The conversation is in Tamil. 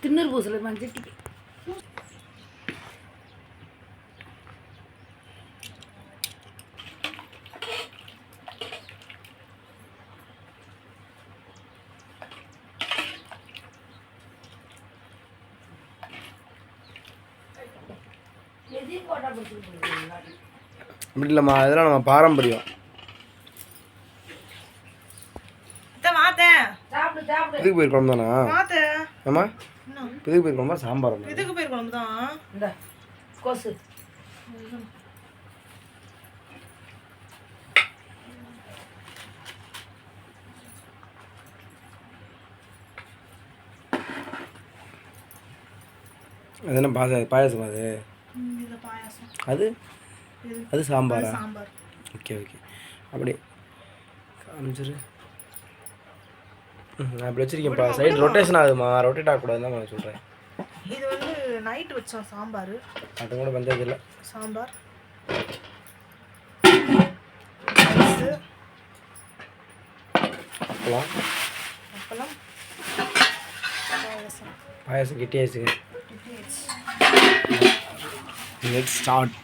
திண்ணூறு பூசல மஞ்சட்டிக்கு அப்படி இல்லைம்மா இதெல்லாம் நம்ம பாரம்பரியம். இதுக்கு போய் குழம்பு தானா ஏம்மா? என்ன? இதுக்கு போய் குழம்பா? சாம்பார் இதுக்கு போய் குழம்பு தான். இந்த கொசு அது என்ன பாச பாயாசம் அது? அது? அது சாம்பாரா? சாம்பார். Okay okay. அப்படி காமிச்சிரு. இப்படி வச்சிருக்கேன்ப்பா. சைடு ரொட்டேஷன் ஆகுதுமா ரொட்டேட் ஆகக்கூடாதுன்னு தான் நான் சொல்கிறேன் இது வந்து நைட் வச்சோம் சாம்பார். அது கூட பஞ்சாயத்து இல்லை சாம்பார். ரைஸு அப்பலாம் அப்பளம். பாயாசம். பாயாசம் கிட்டே ஆயிடுச்சுங்க இட்லி வச்சு லெட் ஸ்டார்ட்